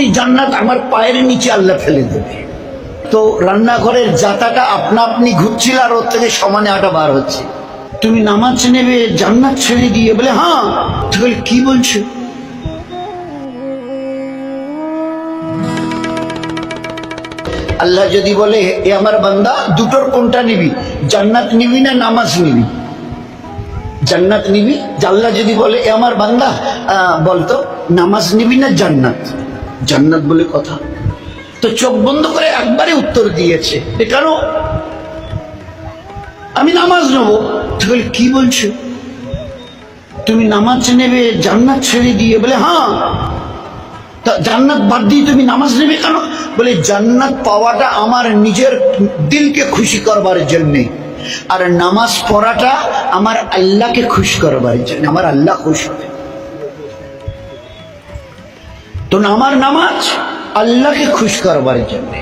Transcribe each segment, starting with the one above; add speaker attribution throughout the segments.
Speaker 1: কোটি জান্নাত আমার পায়ের নিচে আল্লাহ ফেলে দেবে। তো রান্নাঘরের জাতাটা আপনা আপনি ঘুরছিল আর ওর থেকে সমানে আটা বার হচ্ছে। তুমি নামাজ নেবে, জান্নাত ছেড়ে দিয়ে বলে হ্যাঁ। তুই কি বলছো? আল্লাহ যদি বলে, এ আমার বান্দা, দুটোর কোনটা নিবি? জান্নাত নিবি না নামাজ নিবি? জান্নাত নিবি? আল্লাহ যদি বলে, এ আমার বান্দা বলতো, নামাজ নিবি না জান্নাত? জান্নাত বলে কথা। তো চোখ বন্ধ করে একবারে উত্তর দিয়েছে। এ কেন? আমি নামাজ নেব। তুই কি বলছো? তুমি নামাজ নেবে, জান্নাত ছেড়ে দিয়ে? বলে হ্যাঁ। জান্নাত বাদ দিয়ে তুমি নামাজ নেবে কেন? বলে, জান্নাত পাওয়াটা আমার নিজের দিলকে খুশি করবার জন্যে। আর নামাজ পড়াটা আমার আল্লাহকে খুশি করবার জন্য, আমার আল্লাহ খুশ হবে। তো আমার নামাজ আল্লাহকে খুশ করবার জন্য।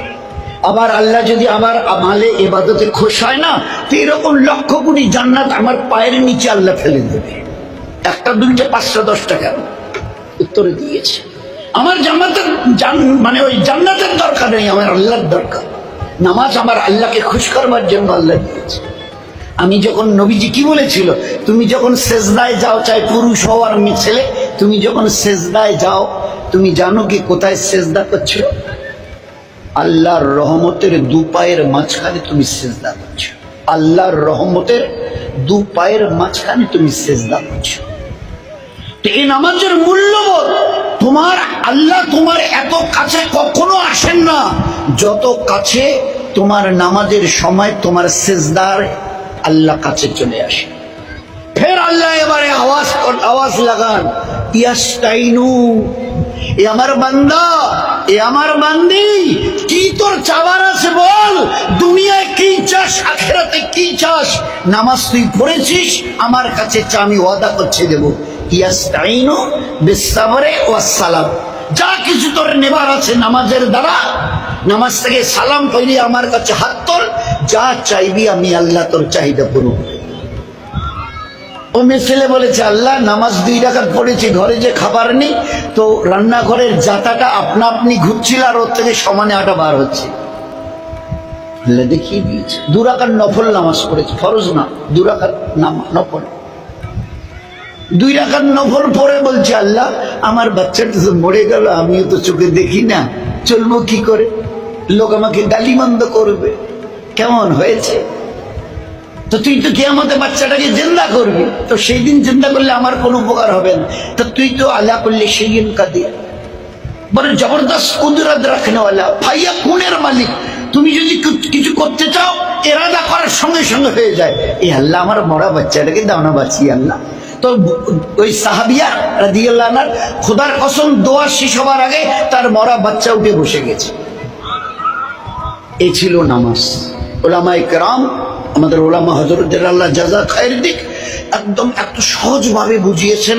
Speaker 1: আবার আল্লাহ যদি আবার আমালে এবাদতে খুশ হয় না, তো এরকম লক্ষ কোটি জান্নাত আমার পায়ের নিচে আল্লাহ ফেলে দেবে। একটা দুইটা পাঁচশো দশ টাকা উত্তরে দিয়েছে। আমার জান্নাতের মানে ওই জান্নাতের দরকার নেই, আমার আল্লাহর দরকার। নামাজ আমার আল্লাহকে খুশ করবার জন্য আল্লাহ দিয়েছে। আমি যখন নবীজি কি বলেছিল, তুমি যখন সেজদায় যাও, চাই পুরুষ হও আর ছেলে, তুমি যখন সেজদায় যাও তুমি জানো কি কোথায় সেজদা করছ? আল্লাহর রহমতের দু পায়ের মাঝখানে তুমি সেজদা করছ। আল্লাহর রহমতের দু পায়ের মাঝখানে তুমি সেজদা করছ। এই নামাজের মূল্যবোধ তোমার আল্লাহ তোমার এত কাছে কখনো আসেন না। যত কাছে তোমার নামাজের সময় তোমার সেজদার আল্লাহ কাছে চলে আসে। ফের আল্লাহ এবারে আওয়াজ আওয়াজ লাগান, ইয়াস্তাইনু এ আমার বান্দা, এ আমার বান্দি, কি তোর চাওয়ার আছে বল? দুনিয়ায় কি চাস, আখেরাতে কি চাস? নামাজ তুই পড়েছিস, আমার কাছে চা, আমি ওয়াদা করছে, দেব। ইয়াস্তাইনু বিসাবরে ওয়াস সালাম যা কিছু তোর নেবার আছে নামাজের দ্বারা, নামাজ থেকে সালাম কইলি আমার কাছে হাত তোল, যা চাইবি আমি আল্লাহ তোর চাহিদা পূরণ করব। ও মেয়ে ছেলে বলেছে, আল্লাহ, নামাজ দুই রাখাত পড়েছি, ঘরে যে খাবার নেই, তো রান্নাঘরের জাতাটা আপনা আপনি ঘুরছিল আর ওর থেকে সমানে আটা বার হচ্ছে। আল্লাহ দেখিয়ে দিয়েছে দুরাকার নফল নামাজ পড়েছে, ফরজ না দুরাকার নাম, নফল। দুই রাখার নফল পরে বলছে, আল্লাহ, আমার বাচ্চাটা তো মরে গেল, আমিও তো চোখে দেখি না, চলবো কি করে? লোক আমাকে গালিমন্দ করবে, কেমন হয়েছে? তো তুই তো কে আমাদের বাচ্চাটাকে জিন্দা করবি। তো সেই দিন জিন্দা করলে আমার কোনো উপকার হবে না। তো তুই তো আল্লাহ করলে সেই দিন কাঁদিয়ে বলে জবরদস্ত কুদরত রাখনেওয়ালা ভাইয়া কোনের মালিক। তুমি যদি কিছু করতে চাও, এরাদা করার সঙ্গে সঙ্গে হয়ে যায়। এই আল্লাহ আমার মরা বাচ্চাটাকে দাও না বাঁচিয়ে আল্লাহ। তো ওই সাহাবিয়া রাদিয়াল্লাহ খোদার কসম দোয়া শেষ হবার আগে তার মরা বাচ্চা উঠে বসে গেছে। এ ছিল নামাজ। ওলামা ইকরাম আমাদের ওলামা হজরতের আল্লাহ জাজা খায়ের দিক একদম এত সহজভাবে বুঝিয়েছেন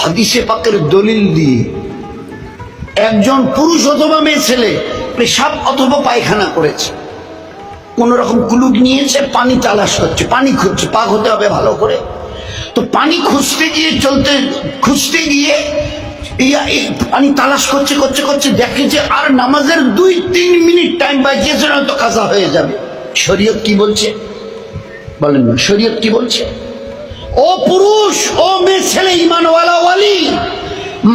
Speaker 1: হাদিসে পাকের দলিল দিয়ে। একজন পুরুষ অথবা মেয়ে ছেলে পেশাব অথবা পায়খানা করেছে। কোন রকম কুলুক নিয়েছে, পানি তালাশ করছে পানি খুঁজছে পাক হতে হবে ভালো করে। তো পানি খুঁজতে গিয়ে, চলতে, খুঁজতে গিয়ে পানি তালাশ করছে করছে করছে, দেখে যে আর নামাজের দুই তিন মিনিট টাইম বাজিয়েছে হয়তো কাজা হয়ে যাবে। শরীয়ত কি বলছে? বলেন না শরীয়ত কি বলছে? ও পুরুষ, ও মেয়ে, ছেলে, ইমানওয়ালা, ওয়ালি,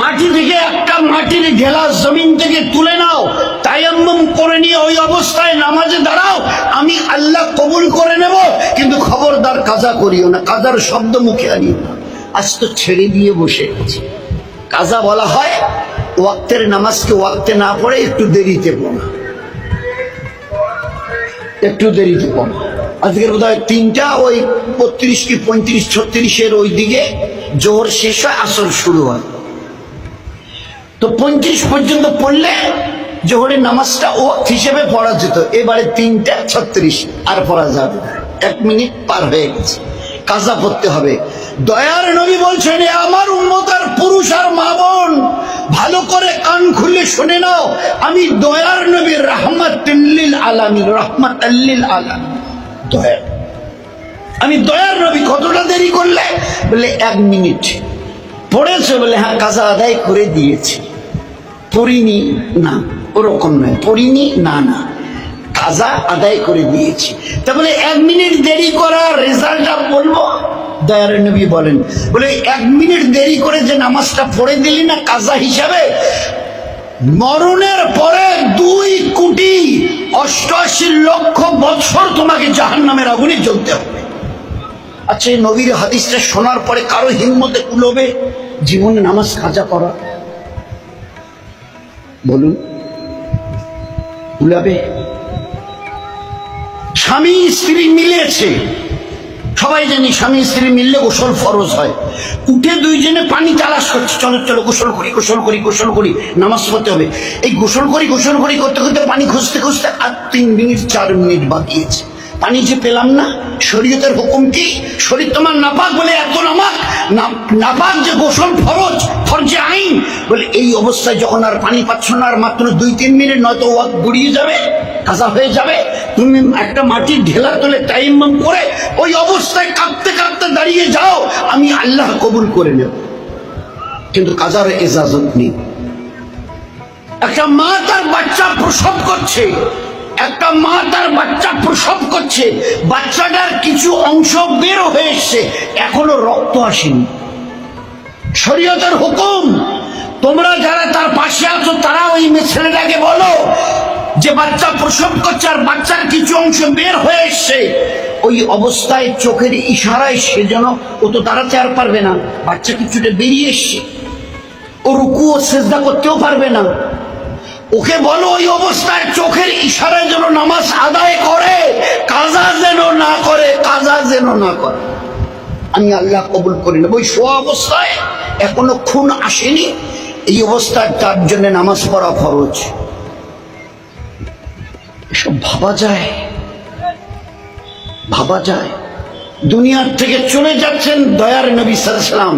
Speaker 1: মাটি থেকে একটা মাটির ঢেলা জমিন থেকে তুলে নাও, তায়াম্মম করে নিয়ে ওই অবস্থায় নামাজে দাঁড়াও, আমি আল্লাহ কবুল করে নেব, কিন্তু খবরদার কাজা করিও না, কাজার শব্দ মুখে আনিও না। আজ তো ছেড়ে দিয়ে বসে গেছি কাজা বলা হয়, ওয়াক্তের নামাজকে ওয়াক্তে না পড়ে একটু দেরিতে পড়া। একটু দেরিতে পড়া। আজকের বোধ হয় তিনটা, ওই বত্রিশ কি পঁয়ত্রিশ, ছত্রিশের ওই দিকে জোহর শেষ হয়, আসর শুরু হয়। তো পঁয়ত্রিশ পর্যন্ত পড়লে জোহরের নামাজটা ও হিসেবে পড়া যেত। এবারে তিনটা, ছত্রিশ, আর পড়া যাবে এক মিনিট পার হয়ে গেছে। কাজা পড়তে হবে। দয়ার নবী বলছেন আমার উন্মতার পুরুষ আর মা বোন, ভালো করে কান খুলে শুনে নাও। আমি দয়ার নবী রহমাতুল্লিল আলামিন রহমাতুল্লিল আলামিন। দয়া আমি দয়ার নবী কতটা দেরি করলে? বলে, এক মিনিট। পড়েছে বলে হ্যাঁ কাজা আদায় করে দিয়েছি। পড়িনি, না, ওরকম নয়। পড়িনি, না না। কাজা আদায় করে দিয়েছি। তা বলে এক মিনিট দেরি করা রেজাল্টটা বলব? দয়ার নবী বলেন, বলে, এক মিনিট দেরি করে যে নামাজটা পড়ে দিলি না কাজা হিসাবে, মরণের পরে দুই কোটি অষ্টআশি লক্ষ বছর তোমাকে জাহান নামের আগুনে জ্বলতে হবে। আচ্ছা এই নবীর হাদিসটা শোনার পরে কারও হিম্মতে কুলবে? জীবনে নামাজ কাজা করা? বলুন। কুলাবে? স্বামী স্ত্রী মিলেছে। সবাই জানি স্বামী স্ত্রী মিললে গোসল ফরজ হয়। উঠে দুইজনে পানি তালাশ করছে, চলো চলো, গোসল করি গোসল করি গোসল করি, নামাজ পড়তে হবে। এই গোসল করি গোসল করি করতে করতে পানি খুঁজতে খুঁজতে আর তিন মিনিট, চার মিনিট বাকিয়েছে পানি যে পেলাম না, শরীয়তের হুকুম কি? শরীর তোমার নাপাক বলে এত নামাক নাপাক যে গোসল ফরজ, ফরজে আইন। বলে এই অবস্থায় যখন আর পানি পাচ্ছ না, আর মাত্র দুই, তিন মিনিট, নয়তো ওয়াক গড়িয়ে যাবে, কাঁচা হয়ে যাবে। তুমি একটা মাটির ঢেলা তোলে টাইম করে ওই অবস্থায় কাঁদতে কাঁদতে দাঁড়িয়ে যাও, আমি আল্লাহ কবুল করে নেব। কিন্তু কাজার এজাজত নেই। একটা মা তার বাচ্চা প্রসব করছে। মা তার বাচ্চা প্রসব করছে, বাচ্চাটার কিছু অংশ বের হয়ে এসছে, এখনও রক্ত আসেনি। শরীয়তের হুকুম, তোমরা যারা তার পাশে আছো তারা ওই ছেলেটাকে বলো, যে বাচ্চা প্রসব করছে আর বাচ্চার কিছু অংশ বের হয়ে এসছে, ওই অবস্থায় চোখের ইশারায় সে যেন ও তো দাঁড়াতে আর পারবে না, বাচ্চা কিছুটা বেরিয়ে এসছে। ও রুকু ও সেজদা করতেও পারবে না। ওকে বলো ওই অবস্থায় চোখের ইশারায় যেন নামাজ আদায় করে, কাজা যেন না করে, কাজা যেন না করে। আমি আল্লাহ কবুল করি না ওই শোয়া অবস্থায় এখনও খুন আসেনি, এই অবস্থায় তার জন্য নামাজ পড়া ফরজ। এসব ভাবা যায়? ভাবা যায়? দুনিয়ার থেকে চলে যাচ্ছেন দয়ার নবী সালাম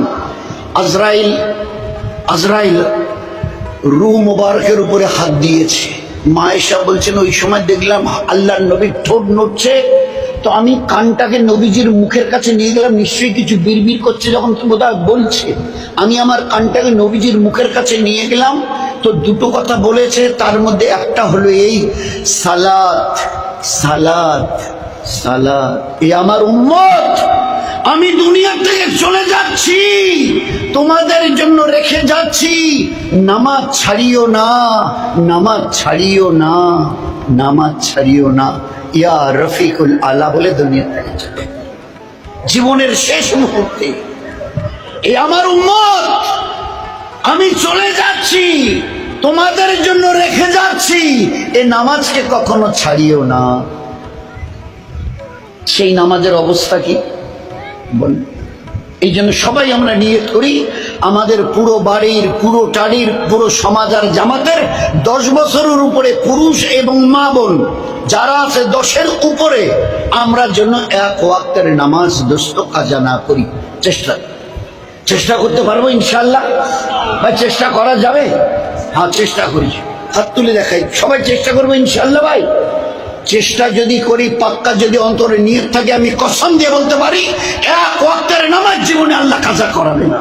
Speaker 1: আজরাইল আজরাইল রু মোবারকের উপরে হাত দিয়েছে। মায়েশা বলছেন, ওই সময় দেখলাম আল্লাহর নবীর ঠোঁট নড়ছে। তো আমি কানটাকে নবীজির মুখের কাছে নিয়ে গেলাম, নিশ্চয়ই কিছু বিড়বিড় করছে যখন বোধহয় বলছে। আমি আমার কানটাকে নবীজির মুখের কাছে নিয়ে গেলাম। তো দুটো কথা বলেছে, তার মধ্যে একটা হলো এই, সালাত সালাত সালাত, এ আমার উম্মত। আমি দুনিয়া থেকে চলে যাচ্ছি। তোমাদের জন্য রেখে যাচ্ছি। নামাজ ছাড়িও না, নামাজ ছাড়িও না, নামাজ ছাড়িও না। ইয়া রফিকুল আলা বলে দুনিয়া থেকে জীবনের শেষ মুহূর্তে এ আমার উম্মত, আমি চলে যাচ্ছি, তোমাদের জন্য রেখে যাচ্ছি। এ নামাজকে কখনো ছাড়িও না। সেই নামাজের অবস্থা কি? বলুন। এই জন্য সবাই আমরা নিয়ত করি। আমাদের পুরো বাড়ির, পুরো টাড়ির পুরো সমাজ আর জামাতের দশ বছরের উপরে পুরুষ এবং মা বোন, যারা আছে দশের উপরে, আমরা যেন এক ওয়াক্তের নামাজ দোস্ত কাজা না করি। চেষ্টা চেষ্টা করতে পারব ইনশাল্লাহ ভাই, চেষ্টা করা যাবে? হ্যাঁ চেষ্টা করি। হাত তুলে দেখাই। সবাই চেষ্টা করব ইনশাল্লাহ ভাই। চেষ্টা যদি করি, পাক্কা যদি অন্তরে নিয়ে থাকে, আমি কসম দিয়ে বলতে পারি, এক ওয়াক্তের নামাজ জীবনে আল্লাহ কাজা করাবে না।